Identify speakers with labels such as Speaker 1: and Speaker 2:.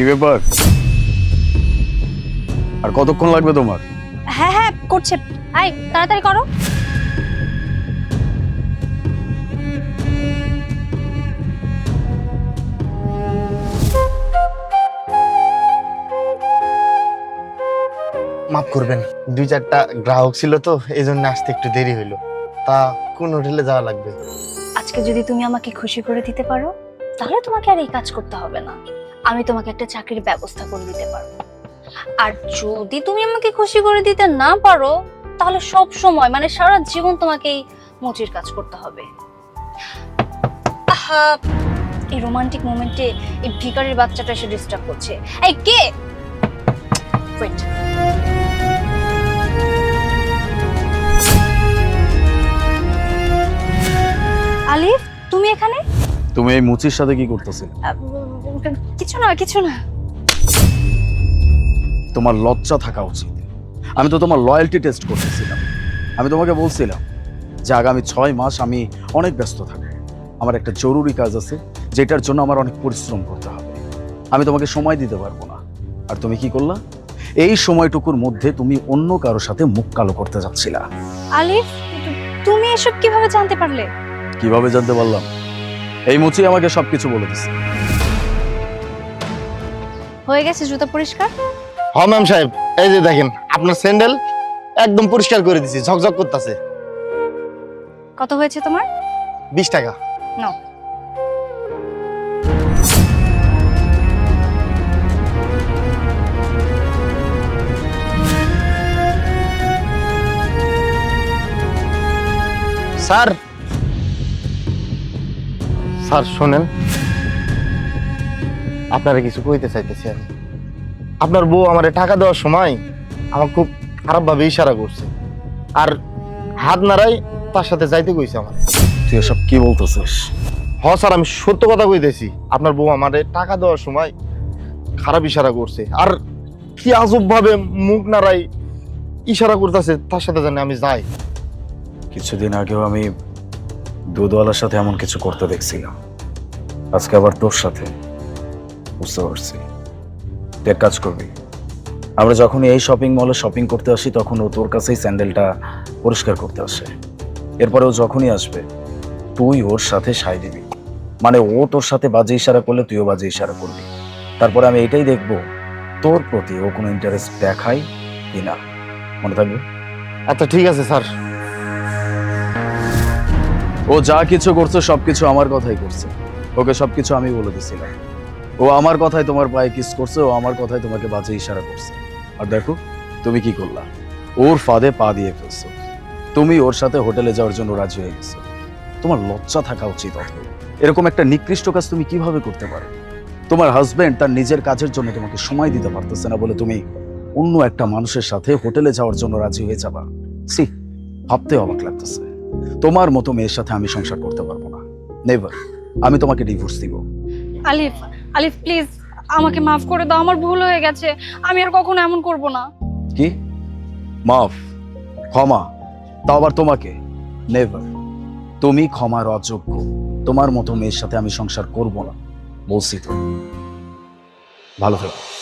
Speaker 1: কি ব্যাপার? আর কতক্ষণ লাগবে তোমার?
Speaker 2: হ্যাঁ হ্যাঁ করছে। আই তাড়াতাড়ি করো।
Speaker 3: মাফ করবেন দুই চারটা গ্রাহক ছিল তো এই জন্য আসতে একটু দেরি হইল। তা কোন হোটেলে যাওয়া লাগবে?
Speaker 2: আজকে যদি তুমি আমাকে খুশি করে দিতে পারো তাহলে তোমাকে আর এই কাজ করতে হবে না। আমি তোমাকে একটা চাকরির ব্যবস্থা করে দিতে পারব। আর যদি তুমি আমাকে খুশি করে দিতে না পারো, তাহলে সব সময় মানে সারা জীবন তোমাকে এই মুচির কাজ করতে হবে। এই রোমান্টিক মোমেন্টে এই ভিকারির বাচ্চাটা এসে ডিস্টার্ব করছে। এই কে? আলিফ, তুমি এখানে?
Speaker 1: তুমি এই মুচির সাথে কি করতেছিলে
Speaker 2: কিছু না কিছু না।
Speaker 1: তোমার লজ্জা থাকা উচিত। আমি তো তোমার লয়্যালটি টেস্ট করতেছিলাম। আমি তোমাকে বলছিলাম যে আগামী ছয় মাস আমি অনেক ব্যস্ত থাকব। আমার একটা জরুরি কাজ আছে যেটার জন্য আমার অনেক পরিশ্রম করতে হবে। আমি তোমাকে সময় দিতে পারব না। আর তুমি কি করলা? এই সময়টুকুর মধ্যে তুমি অন্য কারোর সাথে মুখ কালো করতে যাচ্ছিলা।
Speaker 2: আলিফ তুমি এসব কীভাবে জানতে পারলে?
Speaker 1: কীভাবে জানতে পারলাম? এই মুচি আমাকে সবকিছু বলে দিচ্ছে
Speaker 2: হয়ে গেছে জুতা পরিষ্কার?
Speaker 3: হ ম্যাম সাহেব এই যে দেখেন আপনার স্যান্ডেল একদম পরিষ্কার করে দিছি ঝকঝক করতেছে।
Speaker 2: কত হয়েছে তোমার?
Speaker 3: বিশ টাকা।
Speaker 2: নাও।
Speaker 3: স্যার স্যার শোনেন। আপনারা কিছু কইতে চাইতেছি আমি। আপনার বউ আমার টাকা দেওয়ার সময় আমার খুব খারাপ ভাবে ইশারা করছে। আর হাত নাড়াই তার সাথে যাইতে কইছে আমার।
Speaker 1: তুই এসব কি বলতেছিস?
Speaker 3: হ স্যার আমি সত্য কথা কইতেছি। আপনার বউ আমার টাকা দেওয়ার সময় খারাপ ইশারা করছে। আর কি আজব ভাবে মুখ নাড়াই ইশারা করতেছে তার সাথে জানি আমি যাই।
Speaker 1: কিছুদিন আগেও আমি দুধওয়ালার সাথে এমন কিছু করতে দেখছিলাম। আজকে আবার তোর সাথে। বুঝতে পারছি। এক কাজ করবি। আমরা যখন এই শপিং মলে শপিং করতে আসি, তখন ও তোর কাছেই স্যান্ডেলটা পরিষ্কার করতে আসে। এরপরে ও যখনই আসবে, তুই ওর সাথে সাই দিবি। মানে ও তোর সাথে বাজে ইশারা করলে তুইও বাজে ইশারা করবি। তারপরে আমি এটাই দেখব, তোর প্রতি ও কোনো ইন্টারেস্ট দেখায় কি না। মনে থাকবে?
Speaker 3: আচ্ছা ঠিক আছে, স্যার।
Speaker 1: ও যা কিছু করছে, সবকিছু আমার কথাই করছে। ওকে সবকিছু আমি বলে দিছিলাম। ও আমার কথায় তোমার পায়ে কিস করছে, ও আমার কথায় তোমাকে বাজে ইশারা করছে। আর দেখো, তুমি কি করলা? ওর ফাঁদে পা দিয়ে ফেলছো। তুমি ওর সাথে হোটেলে যাওয়ার জন্য রাজি হয়ে গেছো। তোমার লজ্জা থাকা উচিত, অথবা। এরকম একটা নিকৃষ্ট কাজ তুমি কীভাবে করতে পারো? তোমার হাজবেন্ড তার নিজের কাজের জন্য তোমাকে সময় দিতে পারতেছে না বলে তুমি অন্য একটা মানুষের সাথে হোটেলে যাওয়ার জন্য রাজি হয়ে যাবা। সি ভাবতে অবাক লাগতেছে। তোমার মতো মেয়ের সাথে আমি সংসার করতে পারব না। নেভার আমি তোমাকে ডিভোর্স দিব।
Speaker 2: আলিফ আলিফ প্লিজ আমাকে মাফ করে দাও। আমার ভুল হয়ে গেছে। আমি আর কখনো এমন করব না।
Speaker 1: কি? মাফ। ক্ষমা। তাও আবার তোমাকে? নেভার তুমি ক্ষমার অযোগ্য। তোমার মতো মেয়ের সাথে আমি সংসার করব না। বলছি তো। ভালো থেকো।